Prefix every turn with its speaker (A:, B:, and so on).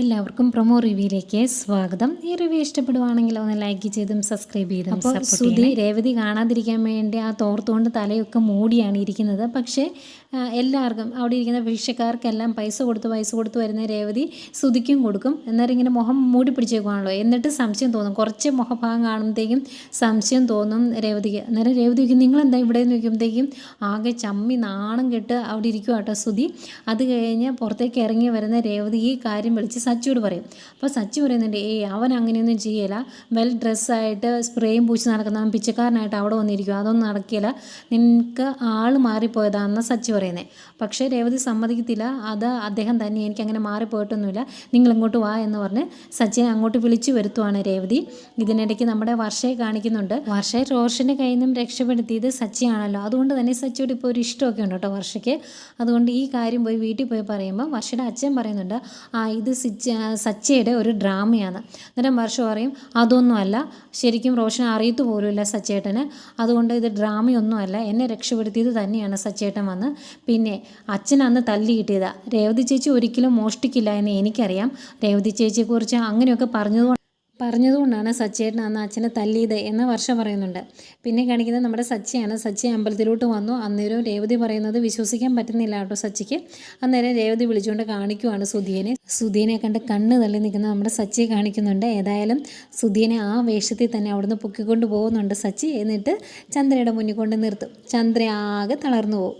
A: എല്ലാവർക്കും പ്രൊമോ റിവ്യൂയിലേക്ക് സ്വാഗതം. ഈ റിവ്യൂ ഇഷ്ടപ്പെടുവാണെങ്കിൽ ഒന്ന് ലൈക്ക് ചെയ്തും സബ്സ്ക്രൈബ് ചെയ്തും അപ്പോൾ സുധി രേവതി കാണാതിരിക്കാൻ വേണ്ടി ആ തോർത്തുകൊണ്ട് തലയൊക്കെ മൂടിയാണ് ഇരിക്കുന്നത്. പക്ഷേ എല്ലാവർക്കും അവിടെ ഇരിക്കുന്ന ഭിക്ഷക്കാർക്കെല്ലാം പൈസ കൊടുത്ത് പൈസ കൊടുത്ത് വരുന്ന രേവതി സുധിക്കും കൊടുക്കും. എന്നാലും ഇങ്ങനെ മുഖം മൂടി പിടിച്ചേക്കുവാണല്ലോ. എന്നിട്ട് സംശയം തോന്നും. കുറച്ച് മുഖഭാഗം കാണുമ്പോഴത്തേക്കും സംശയം തോന്നും രേവതിക്ക്. അന്നേരം രേവതി രേവതിക്ക് നിങ്ങളെന്താ ഇവിടെ? നിന്ന് നോക്കുമ്പോഴത്തേക്കും ആകെ ചമ്മി നാണം കെട്ട് അവിടെ ഇരിക്കുക കേട്ടോ സുധി. അത് കഴിഞ്ഞ് പുറത്തേക്ക് ഇറങ്ങി വരുന്ന രേവതി ഈ കാര്യം വിളിച്ച് സച്ചിയോട് പറയും. അപ്പോൾ സച്ചി പറയുന്നുണ്ട് ഏയ് അവൻ അങ്ങനെയൊന്നും ചെയ്യല. വെൽ ഡ്രസ്സായിട്ട് സ്പ്രേയും പൂച്ച് നടക്കുന്ന പിച്ചക്കാരനായിട്ട് അവിടെ വന്നിരിക്കും അതൊന്നും നടക്കില്ല. നിനക്ക് ആൾ മാറിപ്പോയതാണെന്ന് സച്ചി പറയുന്നത് പക്ഷേ രേവതി സമ്മതിക്കത്തില്ല. അത് അദ്ദേഹം തന്നെ എനിക്ക് അങ്ങനെ മാറിപ്പോയിട്ടൊന്നുമില്ല. നിങ്ങൾ ഇങ്ങോട്ട് വാ എന്ന് പറഞ്ഞ് സച്ചിനെ അങ്ങോട്ട് വിളിച്ചു വരുത്തുവാണ് രേവതി. ഇതിനിടയ്ക്ക് നമ്മുടെ വർഷയെ കാണിക്കുന്നുണ്ട്. വർഷയെ റോഷന്റെ കയ്യിൽ നിന്നും രക്ഷപ്പെടുത്തിയത് സച്ചിയാണല്ലോ. അതുകൊണ്ട് തന്നെ സച്ചിയോട് ഇപ്പോൾ ഒരു ഇഷ്ടമൊക്കെ ഉണ്ട് കേട്ടോ വർഷയ്ക്ക്. അതുകൊണ്ട് ഈ കാര്യം പോയി വീട്ടിൽ പോയി പറയുമ്പോൾ വർഷയുടെ അച്ഛൻ പറയുന്നുണ്ട് ആ ഇത് സച്ചയുടെ ഒരു ഡ്രാമയാണ്. അന്നേരം വർഷ പറയും അതൊന്നുമല്ല. ശരിക്കും റോഷൻ അറിയത്തു പോലുമില്ല സച്ചേട്ടന്. അതുകൊണ്ട് ഇത് ഡ്രാമയൊന്നുമല്ല. എന്നെ രക്ഷപ്പെടുത്തിയത് തന്നെയാണ് സച്ചേട്ടൻ വന്ന്. പിന്നെ അച്ഛൻ അന്ന് തല്ലി കിട്ടിയതാണ് രേവതി ചേച്ചി ഒരിക്കലും മോഷ്ടിക്കില്ല എന്ന് എനിക്കറിയാം. രേവതി ചേച്ചിയെക്കുറിച്ച് അങ്ങനെയൊക്കെ പറഞ്ഞതുകൊണ്ട് പറഞ്ഞതുകൊണ്ടാണ് സച്ചേട്ടൻ അന്ന് അച്ഛനെ തല്ലിയത് എന്ന വർഷം പറയുന്നുണ്ട്. പിന്നെ കാണിക്കുന്നത് നമ്മുടെ സച്ചയാണ്. സച്ചി അമ്പലത്തിലോട്ട് വന്നു. അന്നേരം രേവതി പറയുന്നത് വിശ്വസിക്കാൻ പറ്റുന്നില്ല കേട്ടോ സച്ചിക്ക്. അന്നേരം രേവതി വിളിച്ചുകൊണ്ട് കാണിക്കുവാണ് സുധീനെ. സുധീനെ കണ്ട് കണ്ണ് തള്ളി നിൽക്കുന്ന നമ്മുടെ സച്ചിയെ കാണിക്കുന്നുണ്ട്. ഏതായാലും സുധീനെ ആ വേഷത്തിൽ തന്നെ അവിടുന്ന് പൊക്കിക്കൊണ്ട് പോകുന്നുണ്ട് സച്ചി. എന്നിട്ട് ചന്ദ്രയുടെ മുന്നിൽ കൊണ്ട് നിർത്തും. ചന്ദ്ര ആകെ തളർന്നു പോകും.